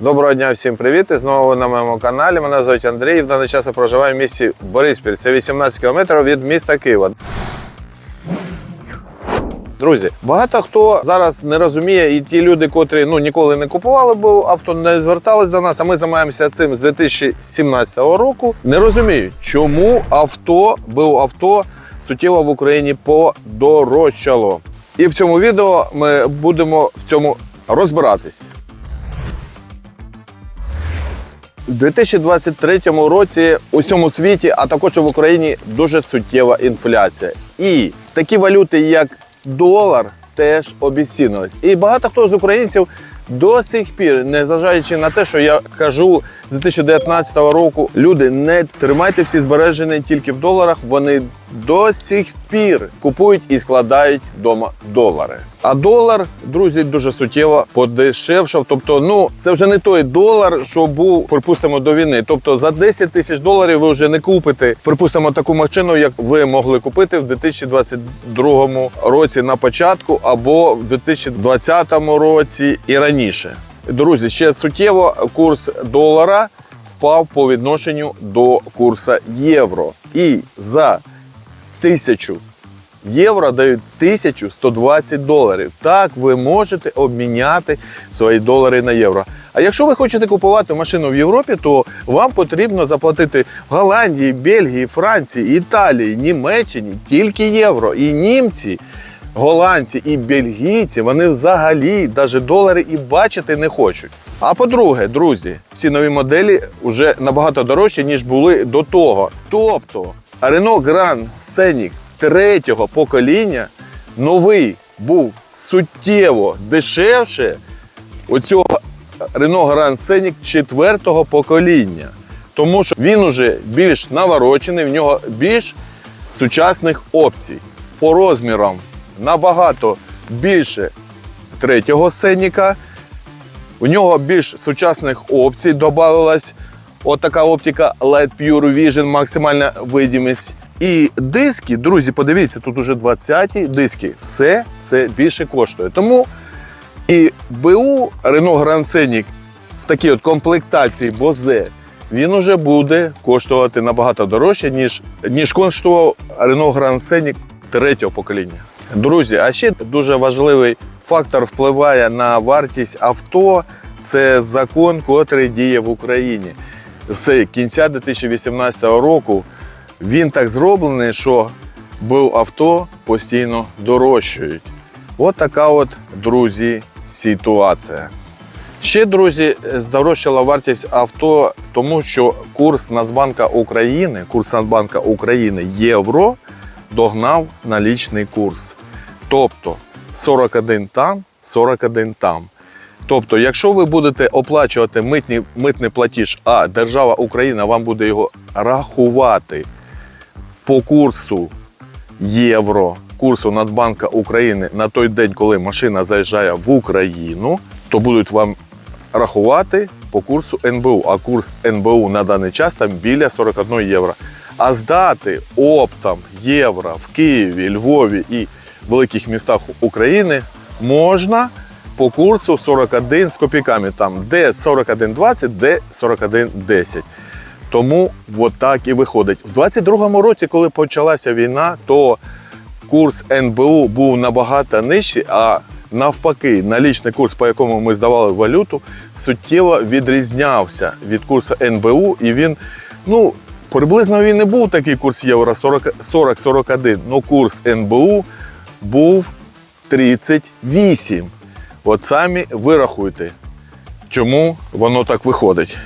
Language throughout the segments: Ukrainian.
Доброго дня всім привіт! І знову на моєму каналі. Мене звуть Андрій. В даний час я проживаю в місті Бориспіль. Це 18 кілометрів від міста Києва. Друзі, багато хто зараз не розуміє, і ті люди, котрі ну ніколи не купували б авто, не звертались до нас. А ми займаємося цим з 2017 року. Не розуміють, чому авто БУ авто суттєво в Україні подорожчало. І в цьому відео ми будемо в цьому розбиратись. У 2023 році у всьому світі, а також в Україні, дуже суттєва інфляція. І такі валюти, як долар, теж обіцінились. І багато хто з українців до сих пір, незважаючи на те, що я кажу з 2019 року, люди не тримайте всі збережені тільки в доларах. Вони до сих пір купують і складають вдома долари. А долар, друзі, дуже суттєво подешевшав. Тобто, ну це вже не той долар, що був, припустимо, до війни. Тобто за 10 тисяч доларів ви вже не купите, припустимо, таку машину, як ви могли купити в 2022 році на початку, або в 2020 році і раніше. Друзі, ще суттєво курс долара впав по відношенню до курсу євро. І за тисячу євро дають 1120 доларів. Так ви можете обміняти свої долари на євро. А якщо ви хочете купувати машину в Європі, то вам потрібно заплатити Голландії, Бельгії, Франції, Італії, Німеччині тільки євро. І німці, голландці і бельгійці вони взагалі навіть долари і бачити не хочуть. А по-друге, друзі, ці нові моделі вже набагато дорожчі, ніж були до того. Тобто Renault Grand Scenic третього покоління новий був суттєво дешевше оцього Renault Grand Scenic четвертого покоління. Тому що він уже більш наворочений, в нього більш сучасних опцій. По розмірам набагато більше третього Сеніка. У нього більш сучасних опцій додавалась отака оптика Light Pure Vision, максимальна видимість. І диски, друзі, подивіться, тут уже 20-ті диски. Все це більше коштує. Тому і БУ Renault Grand Scenic в такій от комплектації Бозе, він уже буде коштувати набагато дорожче, ніж, ніж коштував Renault Grand Scenic третього покоління. Друзі, а ще дуже важливий фактор впливає на вартість авто. Це закон, котрий діє в Україні. З кінця 2018 року він так зроблений, що був авто постійно дорожчають. От така от, друзі, ситуація. Ще, друзі, здорожчала вартість авто, тому що курс Нацбанка України, курс Нацбанка України євро догнав налічний курс. Тобто 41 там, 41 там. Тобто, якщо ви будете оплачувати митні, митний платіж, а держава Україна вам буде його рахувати по курсу євро, курсу Нацбанка України на той день, коли машина заїжджає в Україну, то будуть вам рахувати по курсу НБУ. А курс НБУ на даний час там біля 41 євро. А здати оптом євро в Києві, Львові і великих містах України можна по курсу 41 з копійками. Там де 41,20, де 41,10. Тому от так і виходить. В 22-му році, коли почалася війна, то курс НБУ був набагато нижчий, а навпаки, налічний курс, по якому ми здавали валюту, суттєво відрізнявся від курсу НБУ, і він, ну, приблизно він не був такий курс євро 40-41, але курс НБУ був 38. От самі вирахуйте, чому воно так виходить.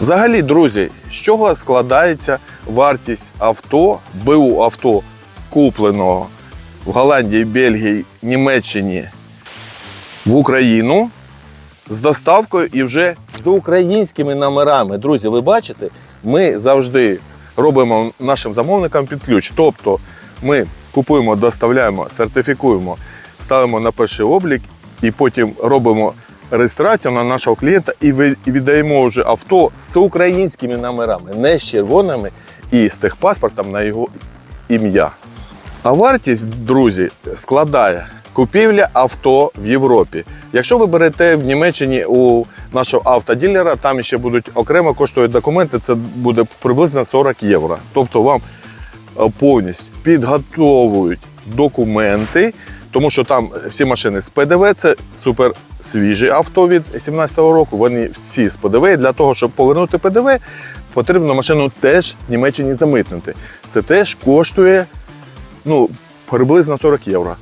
Взагалі, друзі, з чого складається вартість авто, БУ авто, купленого в Голландії, Бельгії, Німеччині в Україну з доставкою і вже з українськими номерами. Друзі, ви бачите, ми завжди робимо нашим замовникам під ключ. Тобто ми купуємо, доставляємо, сертифікуємо, ставимо на перший облік і потім робимо реєстрацію на нашого клієнта і віддаємо вже авто з українськими номерами, не з червоними і з техпаспортом на його ім'я. А вартість, друзі, складає Купівля авто в Європі. Якщо ви берете в Німеччині у нашого автоділера, там ще будуть окремо коштують документи, це буде приблизно 40 євро. Тобто вам повністю підготовують документи, тому що там всі машини з ПДВ, це супер свіжі авто від 2017 року. Вони всі з ПДВ. І Для того, щоб повернути ПДВ, потрібно машину теж в Німеччині замитнити. Це теж коштує ну, приблизно 40 євро.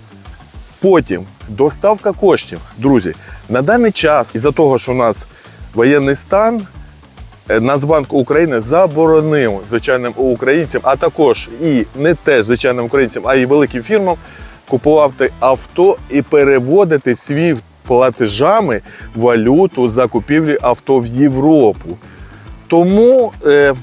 Потім доставка коштів. Друзі, на даний час, із-за того, що у нас воєнний стан, е, Нацбанк України заборонив звичайним українцям, а також і не теж звичайним українцям, а й великим фірмам купувати авто і переводити свій платежами валюту за купівлю авто в Європу. Тому е,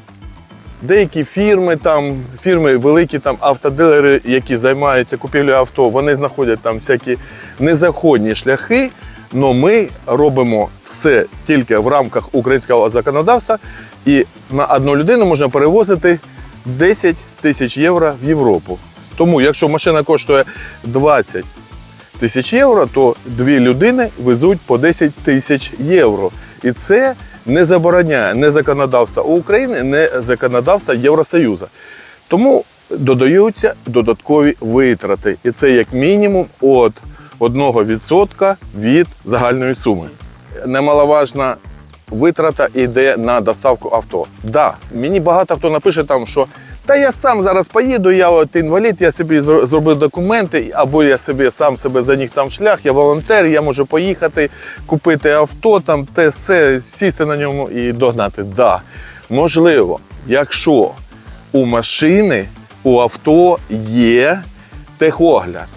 деякі фірми, там, фірми великі там автодилери, які займаються купівлею авто, вони знаходять там всякі незаконні шляхи. Але ми робимо все тільки в рамках українського законодавства, і на одну людину можна перевозити 10 тисяч євро в Європу. Тому, якщо машина коштує 20 тисяч євро, то дві людини везуть по 10 тисяч євро. І це не забороняє не законодавство України, не законодавство Євросоюзу. Тому додаються додаткові витрати. І це як мінімум от 1% від загальної суми. Немаловажна витрата йде на доставку авто. Да, мені багато хто напише там, що та я сам зараз поїду, я от інвалід, я собі зро- зробив документи, або я собі сам себе заніг там в шлях, я волонтер, я можу поїхати, купити авто, там те все, сісти на ньому і догнати. Да, можливо, якщо у машини, у авто є техогляд.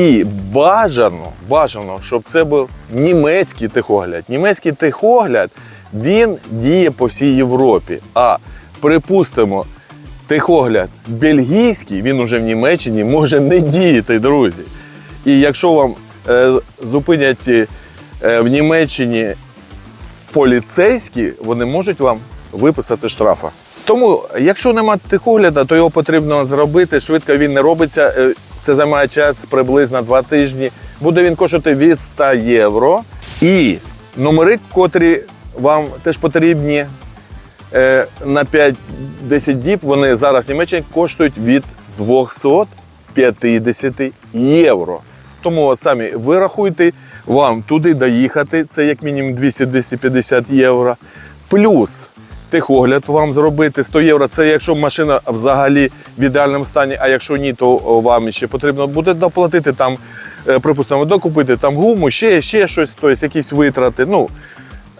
І бажано, бажано, щоб це був німецький техогляд. Німецький техогляд він діє по всій Європі. А припустимо, техогляд бельгійський, він уже в Німеччині може не діяти, друзі. І якщо вам е, зупинять е, в Німеччині поліцейські, вони можуть вам виписати штрафа. Тому, якщо нема техогляду, то його потрібно зробити. Швидко він не робиться. Це займає час приблизно два тижні. Буде він коштувати від 100 євро. І номери, котрі вам теж потрібні е, на 5-10 діб, вони зараз в Німеччині коштують від 250 євро. Тому от самі вирахуйте, вам туди доїхати, це як мінімум 200-250 євро. Плюс техогляд вам зробити 100 євро. Це якщо машина взагалі в ідеальному стані, а якщо ні, то вам ще потрібно буде доплатити там, е, припустимо, докупити там гуму, ще, ще щось, тобто якісь витрати. Ну,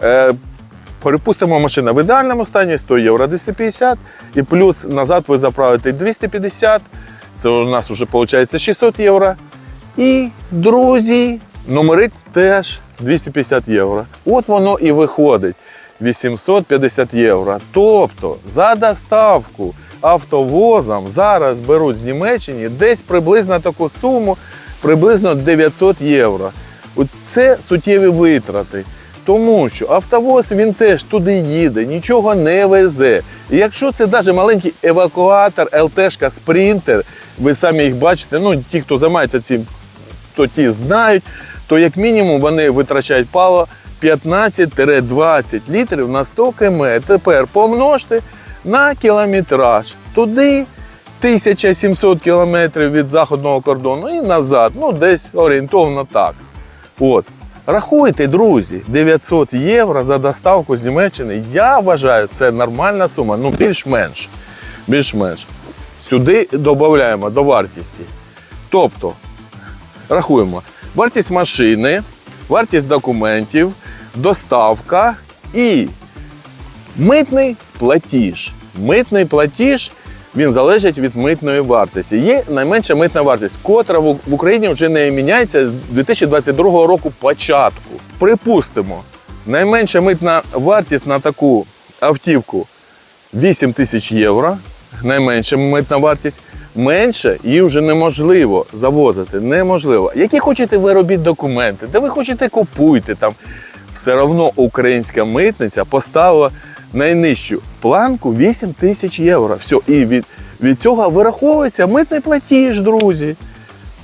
е, Перепустимо, машина в ідеальному стані 100 євро 250, і плюс назад ви заправите 250, це у нас вже виходить 600 євро. І, друзі, номери теж 250 євро. От воно і виходить 850 євро. Тобто за доставку автовозом зараз беруть з Німеччини десь приблизно таку суму, приблизно 900 євро. Це суттєві витрати. Тому що автовоз він теж туди їде, нічого не везе. І якщо це навіть маленький евакуатор, ЛТшка, спринтер, ви самі їх бачите, ну ті, хто займається цим, то ті знають, то як мінімум вони витрачають паливо 15-20 літрів на 100 км. Тепер помножте на кілометраж. Туди 1700 кілометрів від заходного кордону і назад. Ну, десь орієнтовно так. От. Рахуйте, друзі, 900 євро за доставку з Німеччини. Я вважаю, це нормальна сума, ну більш-менш. Більш-менш. Сюди додаємо до вартості. Тобто, рахуємо, вартість машини, вартість документів, доставка і митний платіж. Митний платіж він залежить від митної вартості. Є найменша митна вартість, котра в Україні вже не міняється з 2022 року початку. Припустимо, найменша митна вартість на таку автівку 8 тисяч євро. Найменша митна вартість. Менше її вже неможливо завозити. Неможливо. Які хочете ви робіть документи, де ви хочете купуйте там. Все одно українська митниця поставила найнижчу планку 8 тисяч євро. Все, і від, від цього вираховується митний платіж, друзі.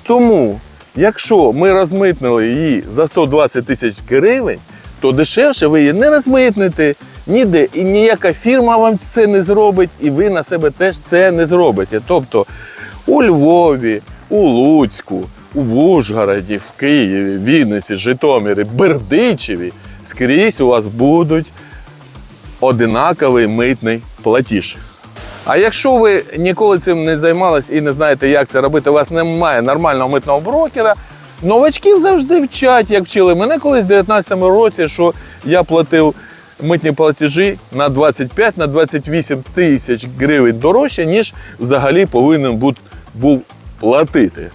Тому Якщо ми розмитнили її за 120 тисяч гривень, то дешевше ви її не розмитните ніде. І ніяка фірма вам це не зробить, і ви на себе теж це не зробите. Тобто у Львові, у Луцьку, у Ужгороді, в Києві, Вінниці, Житомирі, Бердичеві скрізь у вас будуть одинаковий митний платіж. А якщо ви ніколи цим не займалися і не знаєте, як це робити, у вас немає нормального митного брокера, новачків завжди вчать, як вчили мене колись в 2019 році, що я платив митні платежі на 25 на 28 тисяч гривень дорожче, ніж взагалі повинен був платити.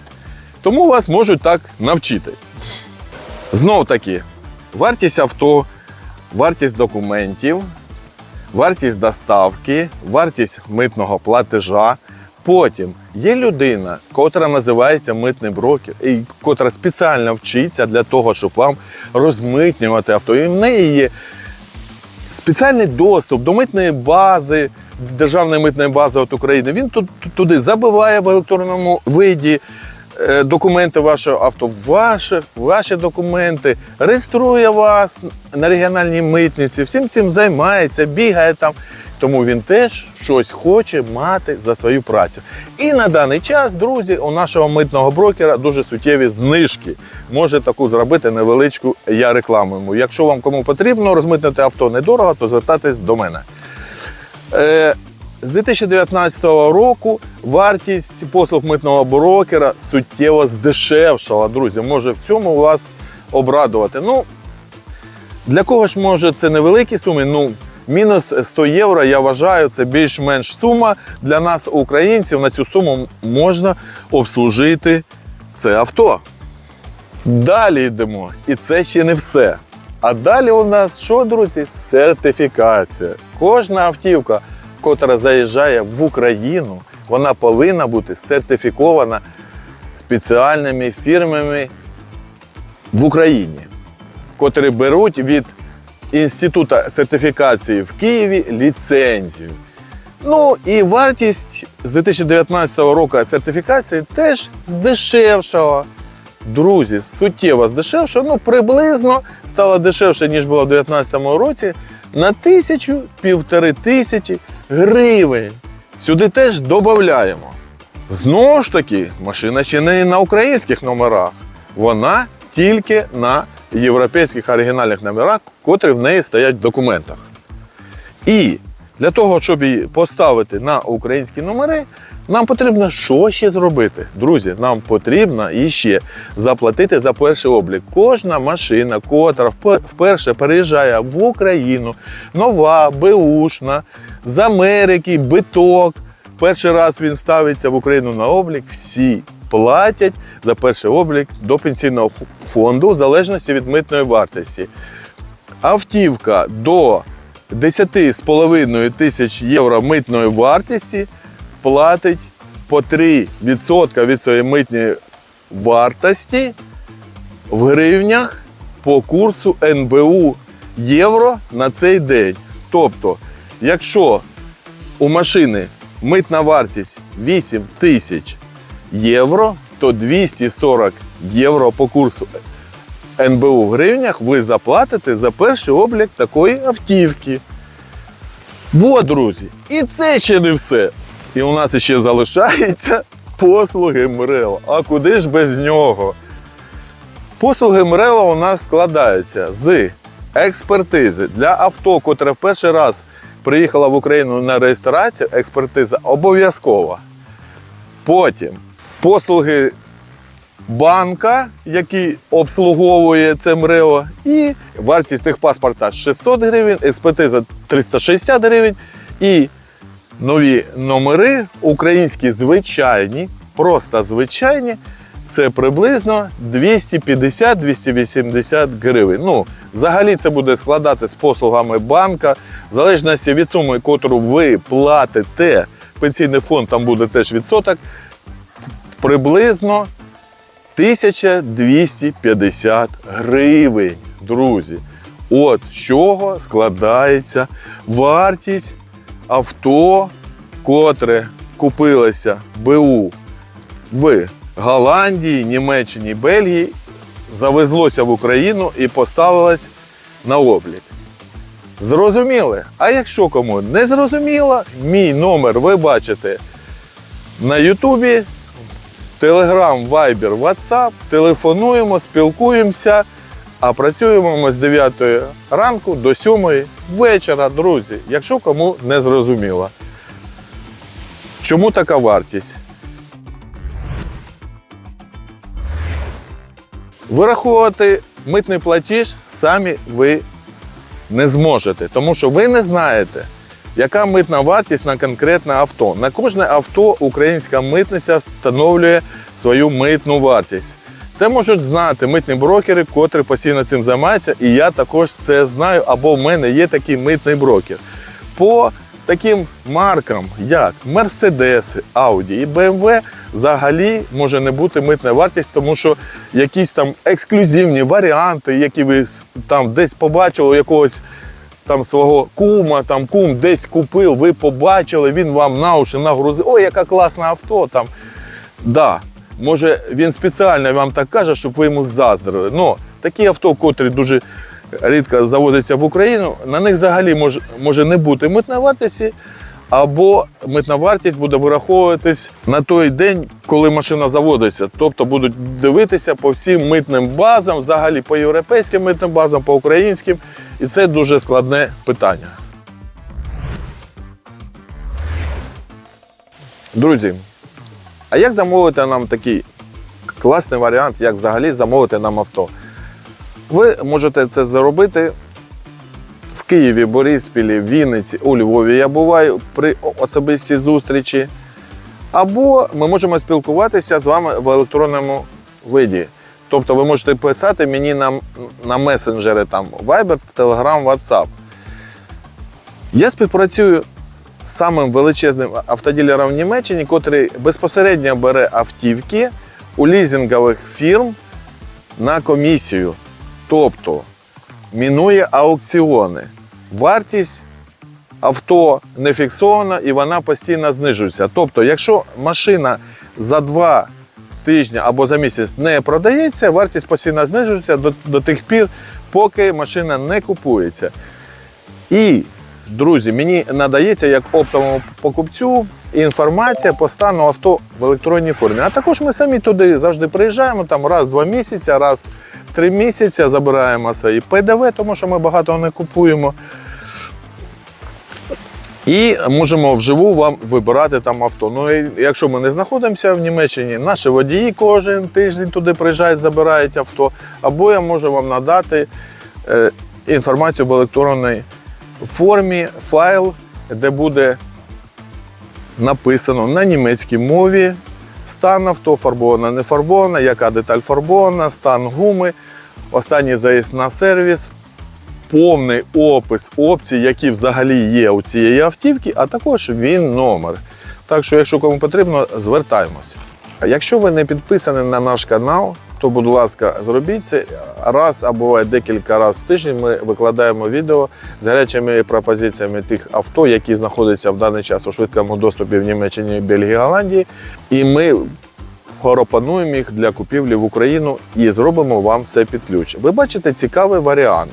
Тому вас можуть так навчити. Знов таки, вартість авто, вартість документів, вартість доставки, вартість митного платежа. Потім є людина, котра називається митний брокер, і котра спеціально вчиться для того, щоб вам розмитнювати авто. І в неї є спеціальний доступ до митної бази, державної митної бази от України. Він туди забиває в електронному виді е, документи вашого авто, ваші, ваші документи, реєструє вас на регіональній митниці, всім цим займається, бігає там. Тому він теж щось хоче мати за свою працю. І на даний час, друзі, у нашого митного брокера дуже суттєві знижки. Може таку зробити невеличку я рекламую. Якщо вам кому потрібно розмитнити авто недорого, то звертайтесь до мене. Е, з 2019 року вартість послуг митного брокера суттєво здешевшала, друзі. Може в цьому вас обрадувати. Ну, для кого ж може це невеликі суми? Ну, мінус 100 євро, я вважаю, це більш-менш сума. Для нас, українців, на цю суму можна обслужити це авто. Далі йдемо. І це ще не все. А далі у нас що, друзі? Сертифікація. Кожна автівка, котра заїжджає в Україну, вона повинна бути сертифікована спеціальними фірмами в Україні, котрі беруть від Інституту сертифікації в Києві ліцензію. Ну і вартість з 2019 року сертифікації теж здешевшала. Друзі, суттєво здешевшала, ну приблизно стало дешевше, ніж було в 2019 році, на тисячу, півтори тисячі гривень. Сюди теж додаємо. Знову ж таки, машина ще не на українських номерах, вона тільки на європейських оригінальних номерах, котрі в неї стоять в документах. І для того, щоб її поставити на українські номери, нам потрібно що ще зробити? Друзі, нам потрібно іще заплатити за перший облік. Кожна машина, котра вперше переїжджає в Україну, нова, беушна, з Америки, биток. Перший раз він ставиться в Україну на облік, всі платять за перший облік до пенсійного фонду в залежності від митної вартості. Автівка до 10,5 тисяч євро митної вартості платить по 3% від своєї митної вартості в гривнях по курсу НБУ євро на цей день. Тобто, якщо у машини митна вартість 8 тисяч євро, то 240 євро по курсу НБУ в гривнях ви заплатите за перший облік такої автівки. Вот, друзі, і це ще не все. І у нас ще залишаються послуги МРЕО. А куди ж без нього? Послуги МРЕО у нас складаються з експертизи для авто, котре в перший раз приїхало в Україну на реєстрацію, експертиза обов'язкова. Потім послуги банка, який обслуговує це МРЕО, і вартість техпаспорта 600 гривень, експертиза 360 гривень. І нові номери, українські звичайні, просто звичайні, це приблизно 250-280 гривень. Ну, взагалі це буде складати з послугами банка, в залежності від суми, яку ви платите, пенсійний фонд там буде теж відсоток, приблизно 1250 гривень, друзі. От з чого складається вартість авто, котре купилося БУ в Голландії, Німеччині, Бельгії завезлося в Україну і поставилось на облік. Зрозуміли? А якщо кому не зрозуміло, мій номер ви бачите на Ютубі, Телеграм, Вайбер, Ватсап, телефонуємо, спілкуємося, а працюємо ми з 9 ранку до 7 вечора, друзі, якщо кому не зрозуміло. Чому така вартість? Вираховувати митний платіж самі ви не зможете, тому що ви не знаєте, яка митна вартість на конкретне авто. На кожне авто українська митниця встановлює свою митну вартість. Це можуть знати митні брокери, котрі постійно цим займаються, і я також це знаю, або в мене є такий митний брокер. По таким маркам, як Mercedes, Audi і BMW, взагалі може не бути митна вартість, тому що якісь там ексклюзивні варіанти, які ви там десь побачили якогось там свого кума, там кум десь купив, ви побачили, він вам на уші нагрузив. Ой, яке класна авто там. Да, може він спеціально вам так каже, щоб ви йому заздрили. Ну, такі авто, котрі дуже рідко завозяться в Україну, на них взагалі може, може не бути митної вартості, або митна вартість буде вираховуватись на той день, коли машина заводиться. Тобто будуть дивитися по всім митним базам, взагалі по європейським митним базам, по українським. І це дуже складне питання. Друзі, а як замовити нам такий класний варіант, як взагалі замовити нам авто? Ви можете це зробити Києві, Бориспілі, Вінниці, у Львові. Я буваю при особистій зустрічі. Або ми можемо спілкуватися з вами в електронному виді. Тобто ви можете писати мені на, на месенджери там Viber, Telegram, WhatsApp. Я співпрацюю з самим величезним автоділером в Німеччині, котрий безпосередньо бере автівки у лізингових фірм на комісію. Тобто мінує аукціони. Вартість авто не фіксована і вона постійно знижується. Тобто, якщо машина за два тижні або за місяць не продається, вартість постійно знижується до, до тих пір, поки машина не купується. І, друзі, мені надається як оптовому покупцю інформація по стану авто в електронній формі. А також ми самі туди завжди приїжджаємо там раз в два місяці, раз в три місяці забираємо свої ПДВ, тому що ми багато не купуємо. І можемо вживу вам вибирати там авто. Ну і якщо ми не знаходимося в Німеччині, наші водії кожен тиждень туди приїжджають, забирають авто. Або я можу вам надати е, інформацію в електронній формі, файл, де буде написано на німецькій мові стан авто, фарбована, не фарбована, яка деталь фарбована, стан гуми, останній заїзд на сервіс, повний опис опцій, які взагалі є у цієї автівки, а також він номер. Так що, якщо кому потрібно, звертаємося. А Якщо ви не підписані на наш канал, то, будь ласка, зробіть це раз або декілька разів в тиждень. Ми викладаємо відео з гарячими пропозиціями тих авто, які знаходяться в даний час у швидкому доступі в Німеччині, Бельгії, Голландії. І ми пропонуємо їх для купівлі в Україну і зробимо вам все під ключ. Ви бачите цікавий варіант.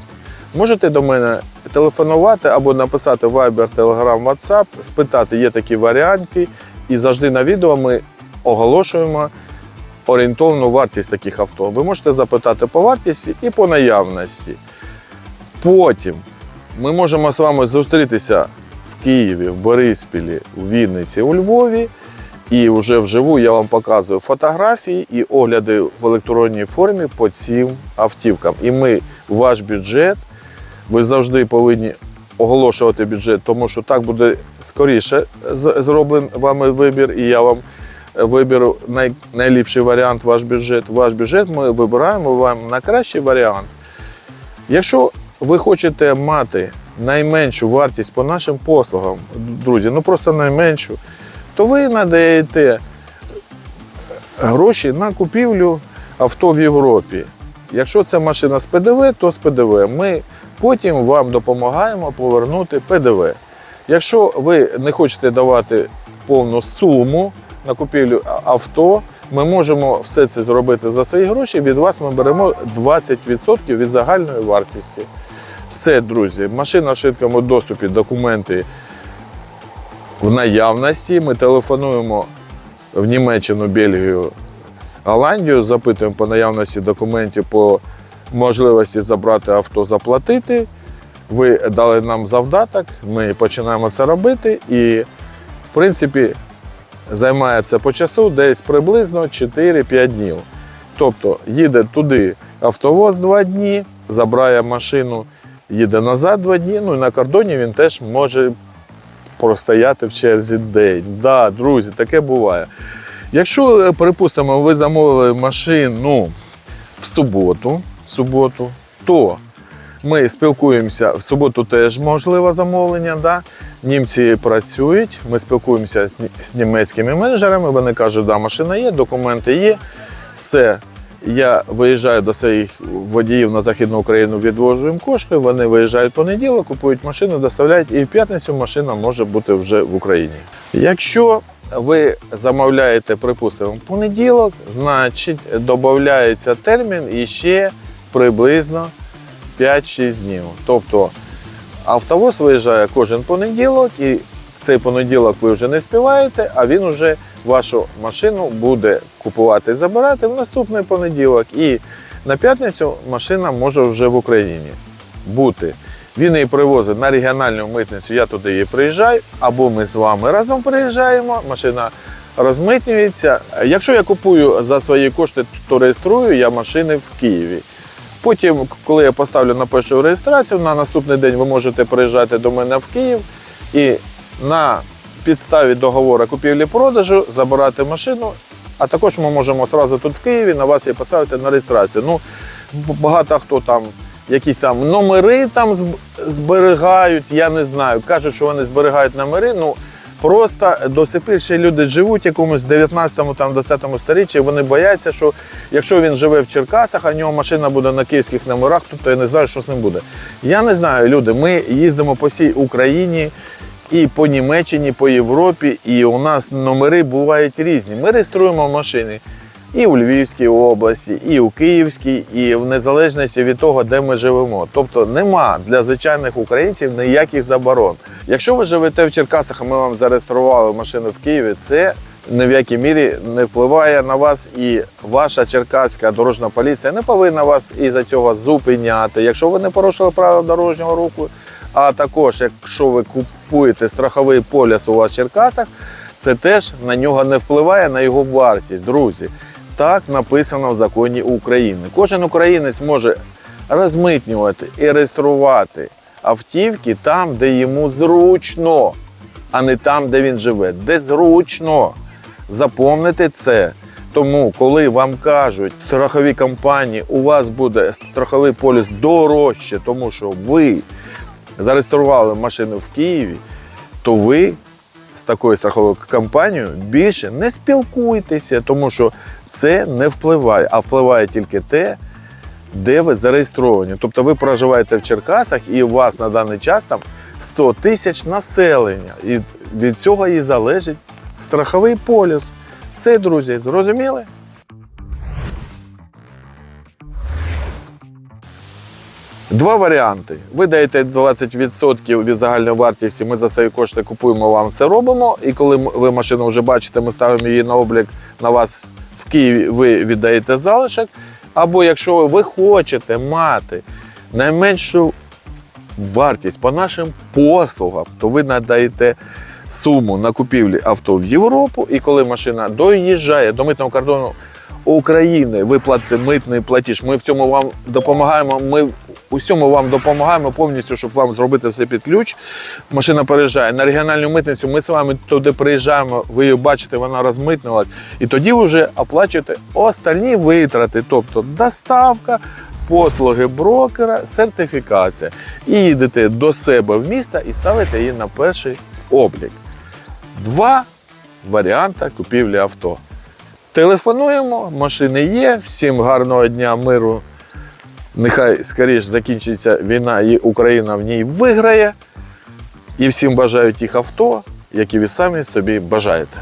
Можете до мене телефонувати або написати Viber, Telegram, WhatsApp, спитати, є такі варіанти, і завжди на відео ми оголошуємо орієнтовну вартість таких авто. Ви можете запитати по вартості і по наявності. Потім ми можемо з вами зустрітися в Києві, в Бориспілі, у Вінниці, у Львові. І вже вживу я вам показую фотографії і огляди в електронній формі по цим автівкам. І ми ваш бюджет, ви завжди повинні оголошувати бюджет, тому що так буде скоріше зроблений вами вибір, і я вам виберу най, найліпший варіант ваш бюджет. Ваш бюджет ми вибираємо вам на кращий варіант. Якщо ви хочете мати найменшу вартість по нашим послугам, друзі, ну просто найменшу, то ви надаєте гроші на купівлю авто в Європі. Якщо це машина з ПДВ, то з ПДВ. Ми потім вам допомагаємо повернути ПДВ. Якщо ви не хочете давати повну суму на купівлю авто, Ми можемо все це зробити за свої гроші. Від вас ми беремо 20% від загальної вартості. Все, друзі, машина в швидкому доступі, документи в наявності. Ми телефонуємо в Німеччину, Бельгію, Голландію, запитуємо по наявності документів, по можливості забрати авто, заплатити. Ви дали нам завдаток, ми починаємо це робити і, в принципі, займає це по часу десь приблизно 4-5 днів. Тобто їде туди автовоз 2 дні, забирає машину, їде назад 2 дні. Ну і на кордоні він теж може простояти в черзі день. Да, друзі, таке буває. Якщо, е, припустимо, ви замовили машину в суботу, суботу, то ми спілкуємося в суботу теж можливе замовлення. Да? Німці працюють, ми спілкуємося з, з німецькими менеджерами. Вони кажуть, да, машина є, документи є, все. Я виїжджаю до своїх водіїв на Західну Україну, відвожу їм кошти. Вони виїжджають понеділок, купують машину, доставляють, і в п'ятницю машина може бути вже в Україні. Якщо ви замовляєте, припустимо, в понеділок, значить додається термін і ще приблизно 5-6 днів. Тобто автовоз виїжджає кожен понеділок, і в цей понеділок ви вже не співаєте, а він вже вашу машину буде купувати і забирати в наступний понеділок. І на п'ятницю машина може вже в Україні бути. Він її привозить на регіональну митницю, я туди її приїжджаю, або ми з вами разом приїжджаємо, машина розмитнюється. Якщо я купую за свої кошти, то реєструю я машини в Києві. Потім, коли я поставлю на першу реєстрацію, на наступний день ви можете приїжджати до мене в Київ і на підставі договору купівлі-продажу забирати машину. А також ми можемо одразу тут в Києві на вас її поставити на реєстрацію. Ну, багато хто там якісь там номери там зберігають, я не знаю. Кажуть, що вони зберігають номери. Ну просто до сих пір ще люди живуть в якомусь 19-му, там 20-му сторіччі. Вони бояться, що якщо він живе в Черкасах, а в нього машина буде на київських номерах, то, я не знаю, що з ним буде. Я не знаю, люди. Ми їздимо по всій Україні. І по Німеччині, по Європі, і у нас номери бувають різні. Ми реєструємо машини і у Львівській області, і у Київській, і в незалежності від того, де ми живемо. Тобто нема для звичайних українців ніяких заборон. Якщо ви живете в Черкасах, а ми вам зареєстрували машину в Києві, це ні в якій мірі не впливає на вас, і ваша черкаська дорожна поліція не повинна вас із-за цього зупиняти. Якщо ви не порушили правила дорожнього руху, а також якщо ви купуєте страховий поліс у вас в Черкасах, це теж на нього не впливає на його вартість, друзі. Так написано в законі України. Кожен українець може розмитнювати і реєструвати автівки там, де йому зручно, а не там, де він живе. Де зручно. Запомните це. Тому, коли вам кажуть страхові компанії, у вас буде страховий поліс дорожче, тому що ви зареєстрували машину в Києві, то ви з такою страховою компанією більше не спілкуйтеся, тому що це не впливає, а впливає тільки те, де ви зареєстровані. Тобто ви проживаєте в Черкасах і у вас на даний час там 100 тисяч населення. І від цього і залежить страховий поліс. Все, друзі, зрозуміли? Два варіанти. Ви даєте 20% від загальної вартості, ми за свої кошти купуємо вам все робимо. І коли ви машину вже бачите, ми ставимо її на облік на вас в Києві, ви віддаєте залишок. Або якщо ви хочете мати найменшу вартість по нашим послугам, то ви надаєте суму на купівлі авто в Європу, і коли машина доїжджає до митного кордону України, ви платите митний платіж. Ми в цьому вам допомагаємо. Ми усьому вам допомагаємо повністю, щоб вам зробити все під ключ. Машина переїжджає на регіональну митницю. Ми з вами туди приїжджаємо. Ви її бачите, вона розмитнилась. І тоді ви вже оплачуєте остальні витрати, тобто доставка. Послуги брокера, сертифікація. І їдете до себе в місто і ставите її на перший облік. Два варіанти купівлі авто. Телефонуємо, машини є. Всім гарного дня, миру. Нехай скоріш закінчиться війна і Україна в ній виграє. І всім бажаю тих авто, які ви самі собі бажаєте.